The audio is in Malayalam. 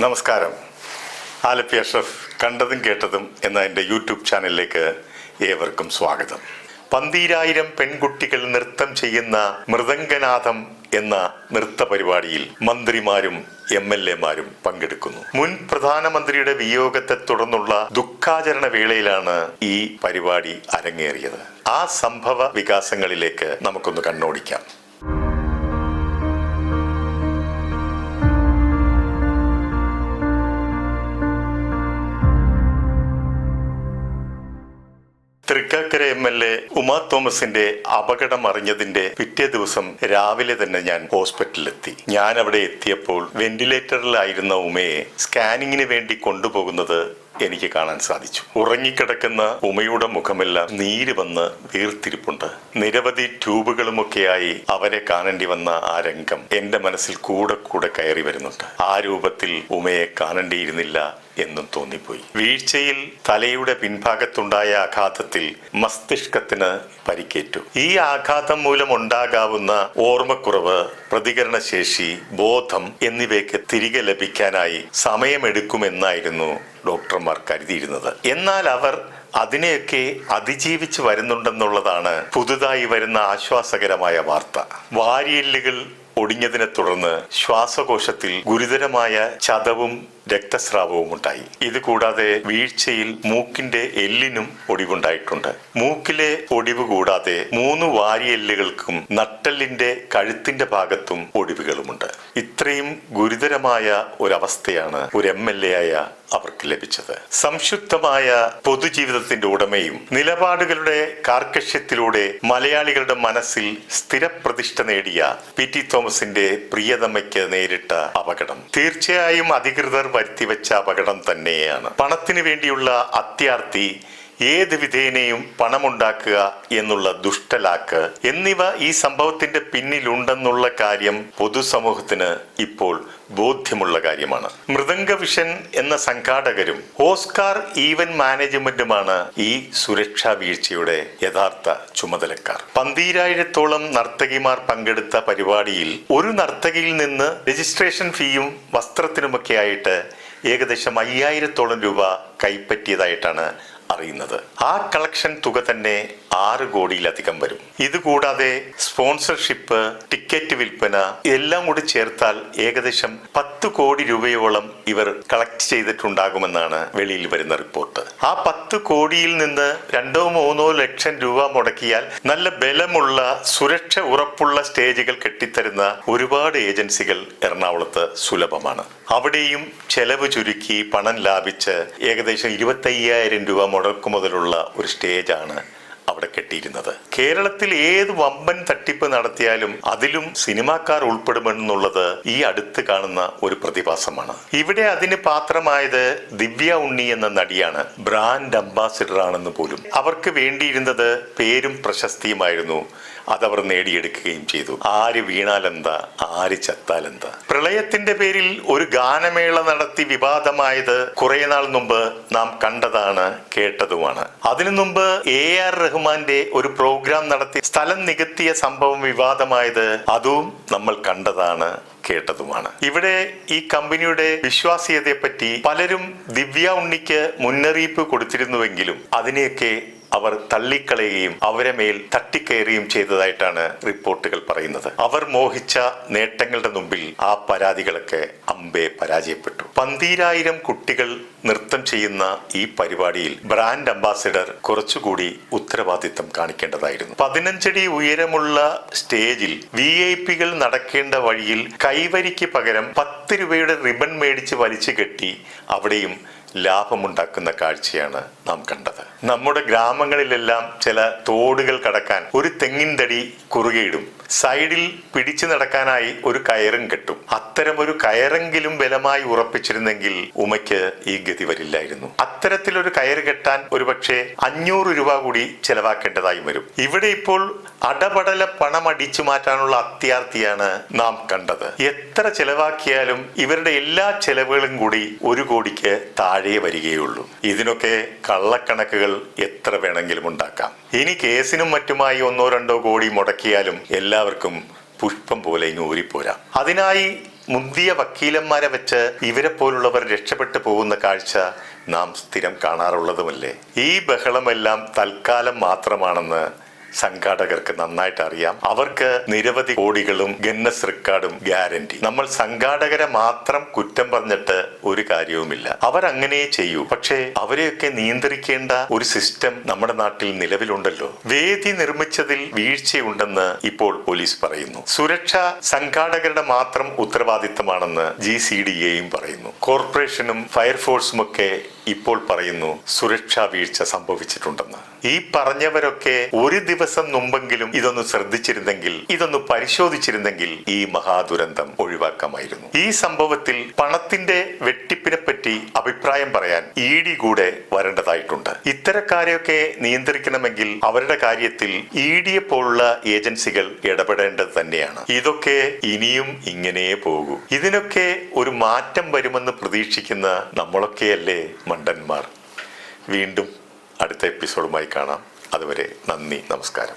നമസ്കാരം. ആലപ്പി അഷ്റഫ് കണ്ടതും കേട്ടതും എന്ന എന്റെ യൂട്യൂബ് ചാനലിലേക്ക് ഏവർക്കും സ്വാഗതം. പന്തീരായിരം പെൺകുട്ടികൾ നൃത്തം ചെയ്യുന്ന മൃദംഗനാഥം എന്ന നൃത്ത പരിപാടിയിൽ മന്ത്രിമാരും എം എൽ എമാരും പങ്കെടുക്കുന്നു. മുൻ പ്രധാനമന്ത്രിയുടെ വിയോഗത്തെ തുടർന്നുള്ള ദുഃഖാചരണ വേളയിലാണ് ഈ പരിപാടി അരങ്ങേറിയത്. ആ സംഭവ വികാസങ്ങളിലേക്ക് നമുക്കൊന്ന് കണ്ണോടിക്കാം. Thrikkakara M L A Uma തോമസിന്റെ അപകടം അറിഞ്ഞതിന്റെ പിറ്റേ ദിവസം രാവിലെ തന്നെ ഞാൻ ഹോസ്പിറ്റലിലെത്തി. ഞാൻ അവിടെ എത്തിയപ്പോൾ വെന്റിലേറ്ററിലായിരുന്ന ഉമയെ സ്കാനിങ്ങിന് വേണ്ടി കൊണ്ടുപോകുന്നത് എനിക്ക് കാണാൻ സാധിച്ചു. ഉറങ്ങിക്കിടക്കുന്ന ഉമയുടെ മുഖമെല്ലാം നീര് വന്ന് വീർത്തിരിപ്പുണ്ട് നിരവധി ട്യൂബുകളുമൊക്കെയായി അവരെ കാണേണ്ടി വന്ന ആ രംഗം എന്റെ മനസ്സിൽ കൂടെ കൂടെ കയറി വരുന്നുണ്ട്. ആ രൂപത്തിൽ ഉമയെ കാണേണ്ടിയിരുന്നില്ല എന്നും തോന്നിപ്പോയി. വീഴ്ചയിൽ തലയുടെ പിൻഭാഗത്തുണ്ടായ ആഘാതത്തിൽ മസ്തിഷ്കത്തിന് പരിക്കേറ്റു. ഈ ആഘാതം മൂലം ഉണ്ടാകാവുന്ന ഓർമ്മക്കുറവ് പ്രതികരണശേഷി ബോധം എന്നിവയ്ക്ക് തിരികെ ലഭിക്കാനായി സമയമെടുക്കുമെന്നായിരുന്നു ഡോക്ടർമാർ കരുതിയിരുന്നത്. എന്നാൽ അവർ അതിനെയൊക്കെ അതിജീവിച്ച് വരുന്നുണ്ടെന്നുള്ളതാണ് പുതുതായി വരുന്ന ആശ്വാസകരമായ വാർത്ത. വാരിയെല്ലുകൾ ഒടിഞ്ഞതിനെ തുടർന്ന് ശ്വാസകോശത്തിൽ ഗുരുതരമായ ചതവും രക്തസ്രാവവും ഉണ്ടായി ഇത് കൂടാതെ വീഴ്ചയിൽ മൂക്കിന്റെ എല്ലിനും ഒടിവുണ്ടായിട്ടുണ്ട്. മൂക്കിലെ ഒടിവ് കൂടാതെ മൂന്ന് വാരിയെല്ലുകൾക്കും നട്ടെല്ലിന്റെ കഴുത്തിന്റെ ഭാഗത്തും ഒടിവുകളുമുണ്ട്. ഇത്രയും ഗുരുതരമായ ഒരവസ്ഥയാണ് ഒരു എം എൽ എ ആയ അവർക്ക് ലഭിച്ചത്. സംശുദ്ധമായ പൊതുജീവിതത്തിന്റെ ഉടമയും നിലപാടുകളുടെ കാർക്കശ്യത്തിലൂടെ മലയാളികളുടെ മനസ്സിൽ സ്ഥിരപ്രതിഷ്ഠ നേടിയ പി ടി തോമസിന്റെ പ്രിയതമയ്ക്ക് നേരിട്ട അപകടം. തീർച്ചയായും അധികൃതർ വരുത്തിവെച്ച അപകടം തന്നെയാണ്. പണത്തിന് വേണ്ടിയുള്ള അത്യാർത്തി ഏത് വിധേനയും പണമുണ്ടാക്കുക എന്നുള്ള ദുഷ്ടലാക്ക് എന്നിവ ഈ സംഭവത്തിന്റെ പിന്നിലുണ്ടെന്നുള്ള കാര്യം പൊതുസമൂഹത്തിന് ഇപ്പോൾ ബോധ്യമുള്ള കാര്യമാണ്. മൃദംഗ വിഷൻ എന്ന സംഘാടകരും ഓസ്കാർ ഈവൻ മാനേജ്മെന്റുമാണ് ഈ സുരക്ഷാ വീഴ്ചയുടെ യഥാർത്ഥ ചുമതലക്കാർ. പന്തീരായിരത്തോളം നർത്തകിമാർ പങ്കെടുത്ത പരിപാടിയിൽ ഒരു നർത്തകിയിൽ നിന്ന് രജിസ്ട്രേഷൻ ഫീയും വസ്ത്രത്തിനുമൊക്കെ ആയിട്ട് ഏകദേശം അയ്യായിരത്തോളം രൂപ കൈപ്പറ്റിയതായിട്ടാണ് അറിയുന്നത്. ആ കളക്ഷൻ തുക തന്നെ ആറ് കോടിയിലധികം വരും. ഇതുകൂടാതെ സ്പോൺസർഷിപ്പ് ടിക്കറ്റ് വിൽപ്പന എല്ലാം കൂടി ചേർത്താൽ ഏകദേശം പത്ത് കോടി രൂപയോളം ഇവർ കളക്ട് ചെയ്തിട്ടുണ്ടാകുമെന്നാണ് വെളിയിൽ വരുന്ന റിപ്പോർട്ട്. ആ പത്ത് കോടിയിൽ നിന്ന് രണ്ടോ മൂന്നോ ലക്ഷം രൂപ മുടക്കിയാൽ നല്ല ബലമുള്ള സുരക്ഷ ഉറപ്പുള്ള സ്റ്റേജുകൾ കെട്ടിത്തരുന്ന ഒരുപാട് ഏജൻസികൾ എറണാകുളത്ത് സുലഭമാണ്. അവിടെയും ചെലവ് ചുരുക്കി പണം ലാഭിച്ച് ഏകദേശം ഇരുപത്തയ്യായിരം രൂപ മുടക്കുമുതലുള്ള ഒരു സ്റ്റേജാണ് അവിടെ കെട്ടിയിരുന്നത്. കേരളത്തിൽ ഏത് വമ്പൻ തട്ടിപ്പ് നടത്തിയാലും അതിലും സിനിമാക്കാർ ഉൾപ്പെടുമെന്നുള്ളത് ഈ അടുത്ത് കാണുന്ന ഒരു പ്രതിഭാസമാണ്. ഇവിടെ അതിന് പാത്രമായത് ദിവ്യ ഉണ്ണി എന്ന നടിയാണ് ബ്രാൻഡ് അംബാസിഡർ ആണെന്ന് പോലും. അവർക്ക് വേണ്ടിയിരുന്നത് പേരും പ്രശസ്തിയുമായിരുന്നു. അതവർ നേടിയെടുക്കുകയും ചെയ്തു. ആര് വീണാലെന്താ? ആര് ചത്താലെന്താ? പ്രളയത്തിന്റെ പേരിൽ ഒരു ഗാനമേള നടത്തി വിവാദമായത് കുറെ നാൾ മുമ്പ് നാം കണ്ടതാണ് കേട്ടതുമാണ്. അതിനു മുമ്പ് എ ആർ റഹ്മാന്റെ ഒരു പ്രോഗ്രാം നടത്തി സ്ഥലം നികത്തിയ സംഭവം വിവാദമായത് അതും നമ്മൾ കണ്ടതാണ് കേട്ടതുമാണ്. ഇവിടെ ഈ കമ്പനിയുടെ വിശ്വാസ്യതയെ പറ്റി പലരും ദിവ്യ ഉണ്ണിക്ക് മുന്നറിയിപ്പ് കൊടുത്തിരുന്നുവെങ്കിലും അതിനെയൊക്കെ അവർ തള്ളിക്കളയുകയും അവരെ മേൽ തട്ടിക്കയറുകയും ചെയ്തതായിട്ടാണ് റിപ്പോർട്ടുകൾ പറയുന്നത്. അവർ മോഹിച്ച നേട്ടങ്ങളുടെ മുമ്പിൽ ആ പരാതികളൊക്കെ അമ്പെ പരാജയപ്പെട്ടു. പന്തീരായിരം കുട്ടികൾ നൃത്തം ചെയ്യുന്ന ഈ പരിപാടിയിൽ ബ്രാൻഡ് അംബാസിഡർ കുറച്ചുകൂടി ഉത്തരവാദിത്തം കാണിക്കേണ്ടതായിരുന്നു. പതിനഞ്ചടി ഉയരമുള്ള സ്റ്റേജിൽ വി ഐ പികൾ നടക്കേണ്ട വഴിയിൽ കൈവരിക്ക് പകരം പത്ത് രൂപയുടെ റിബൺ മേടിച്ച് വലിച്ചു കെട്ടി അവിടെയും ലാഭമുണ്ടാക്കുന്ന കാഴ്ചയാണ് നാം കണ്ടത്. നമ്മുടെ ഗ്രാമങ്ങളിലെല്ലാം ചില തോടുകൾ കടക്കാൻ ഒരു തെങ്ങിൻ തടി കുറുകയിടും സൈഡിൽ പിടിച്ചു നടക്കാനായി ഒരു കയറും കെട്ടും. അത്തരം ഒരു കയറെങ്കിലും ബലമായി ഉറപ്പിച്ചിരുന്നെങ്കിൽ ഉമയ്ക്ക് ഈ ഗതി വരില്ലായിരുന്നു. അത്തരത്തിലൊരു കയറ് കെട്ടാൻ ഒരുപക്ഷെ അഞ്ഞൂറ് രൂപ കൂടി ചെലവാക്കേണ്ടതായി വരും. ഇവിടെ ഇപ്പോൾ അടപടല പണമടിച്ചു മാറ്റാനുള്ള അത്യാർത്തിയാണ് നാം കണ്ടത്. എത്ര ചെലവാക്കിയാലും ഇവരുടെ എല്ലാ ചെലവുകളും കൂടി ഒരു കോടിക്ക് താഴെ വരികയുള്ളൂ. ഇതിനൊക്കെ കള്ളക്കണക്കുകൾ എത്ര വേണമെങ്കിലും ഉണ്ടാക്കാം. ഇനി കേസിനും മറ്റുമായി ഒന്നോ രണ്ടോ കോടി മുടക്കിയാലും എല്ലാവർക്കും പുഷ്പം പോലെ ഇങ്ങ് ഊരിപ്പോരാ. അതിനായി മുന്തിയ വക്കീലന്മാരെ വെച്ച് ഇവരെ പോലുള്ളവർ രക്ഷപ്പെട്ടു പോകുന്ന കാഴ്ച നാം സ്ഥിരം കാണാറുള്ളതുമല്ലേ? ഈ ബഹളമെല്ലാം തൽക്കാലം മാത്രമാണെന്ന് സംഘാടകർക്ക് നന്നായിട്ട് അറിയാം. അവർക്ക് നിരവധി കോടികളും ഗന്നസ് റെക്കോർഡും ഗ്യാരണ്ടി. നമ്മൾ സംഘാടകരെ മാത്രം കുറ്റം പറഞ്ഞിട്ട് ഒരു കാര്യവുമില്ല. അവരങ്ങനെ ചെയ്യൂ. പക്ഷേ അവരെയൊക്കെ നിയന്ത്രിക്കേണ്ട ഒരു സിസ്റ്റം നമ്മുടെ നാട്ടിൽ നിലവിലുണ്ടല്ലോ. വേദി നിർമ്മിച്ചതിൽ വീഴ്ചയുണ്ടെന്ന് ഇപ്പോൾ പോലീസ് പറയുന്നു. സുരക്ഷ സംഘാടകരുടെ മാത്രം ഉത്തരവാദിത്തമാണെന്ന് ജി സി ഡി എയും പറയുന്നു. കോർപ്പറേഷനും ഫയർഫോഴ്സും ഒക്കെ ഇപ്പോൾ പറയുന്നു സുരക്ഷാ വീഴ്ച സംഭവിച്ചിട്ടുണ്ടെന്ന്. ഈ പറഞ്ഞവരൊക്കെ ഒരു ദിവസം മുമ്പെങ്കിലും ഇതൊന്ന് ശ്രദ്ധിച്ചിരുന്നെങ്കിൽ ഇതൊന്ന് പരിശോധിച്ചിരുന്നെങ്കിൽ ഈ മഹാദുരന്തം ഒഴിവാക്കാമായിരുന്നു. ഈ സംഭവത്തിൽ പണത്തിന്റെ വെട്ടിപ്പിനെ പറ്റി അഭിപ്രായം പറയാൻ ഇ ഡി കൂടെ വരേണ്ടതായിട്ടുണ്ട്. ഇത്തരക്കാരെയൊക്കെ നിയന്ത്രിക്കണമെങ്കിൽ അവരുടെ കാര്യത്തിൽ ഇ ഡിയെ പോലുള്ള ഏജൻസികൾ ഇടപെടേണ്ടത് തന്നെയാണ്. ഇതൊക്കെ ഇനിയും ഇങ്ങനെ പോകൂ. ഇതിനൊക്കെ ഒരു മാറ്റം വരുമെന്ന് പ്രതീക്ഷിക്കുന്ന നമ്മളൊക്കെയല്ലേ മണ്ടന്മാർ. വീണ്ടും അടുത്ത എപ്പിസോഡുമായി കാണാം. അതുവരെ നന്ദി നമസ്കാരം.